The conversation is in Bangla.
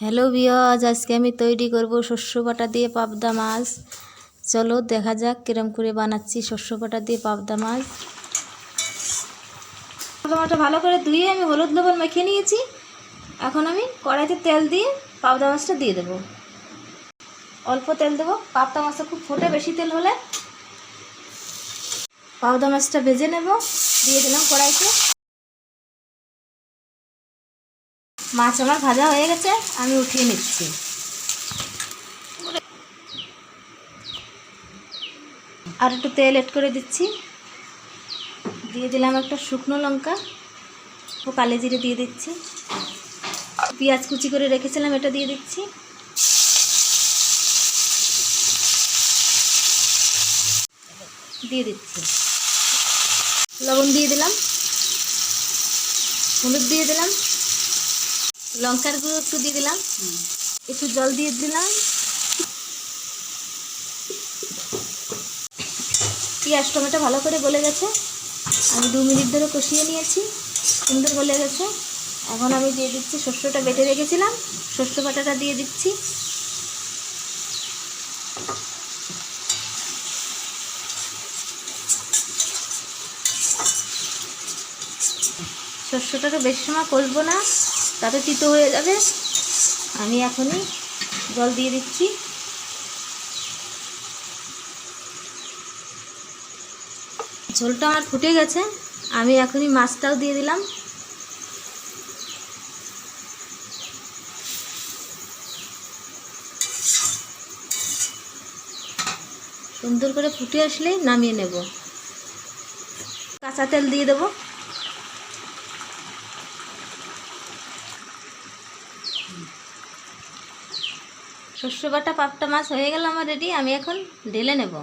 হ্যালো বিয়াজ আজকে আমি তৈরি করব শস্য বাটা দিয়ে পাবদা মাছ। চলো দেখা যাক কিরম করে বানাচ্ছি শস্য বাটা দিয়ে পাবদা মাছ। পাবদা মাছটা ভালো করে ধুয়ে আমি হলুদ লবণ মেখে নিয়েছি। এখন আমি কড়াইতে তেল দিয়ে পাবদা মাছটা দিয়ে দেবো। অল্প তেল দেবো, পাবদা মাছটা খুব ফোটে বেশি তেল হলে। পাবদা মাছটা ভেজে নেব, দিয়ে দিলাম কড়াইতে। মাছ আমার ভাজা হয়ে গেছে, আমি উঠিয়ে নিচ্ছি। আর একটু তেল এড করে দিচ্ছি। দিয়ে দিলাম একটা শুকনো লঙ্কা ও কালে জিরে দিয়ে দিচ্ছি। পেঁয়াজ কুচি করে রেখেছিলাম, এটা দিয়ে দিচ্ছি। দিয়ে দিচ্ছি। লবণ দিয়ে দিলাম। হলুদ দিয়ে দিলাম। লঙ্কার গুঁড়ো একটু দিয়ে দিলাম। একটু জল দিয়ে দিলাম। পেঁয়াজ টমেটো ভালো করে গলে গেছে। আমি দু মিনিট ধরে কষিয়ে নিয়েছি। সুন্দর গলে গেছে। এখন আমি দিয়ে দিচ্ছি শস্যটা বেটে রেখেছিলাম। শস্য বাটাটা দিয়ে দিচ্ছি। শস্যটাকে বেশি সময় কষবো না। তাতে তিতো হয়ে যাবে। আমি এখনই জল দিয়ে দিচ্ছি। ঝোলটা আমার ফুটে গেছে, আমি এখনই মাছটাও দিয়ে দিলাম। সুন্দর করে ফুটে আসলেই নামিয়ে নেব। কাঁচা তেল দিয়ে দেবো। শস্য বাটা পাপটা মাছ হয়ে গেল আমার রেডি আমি এখন ঢেলে নেব।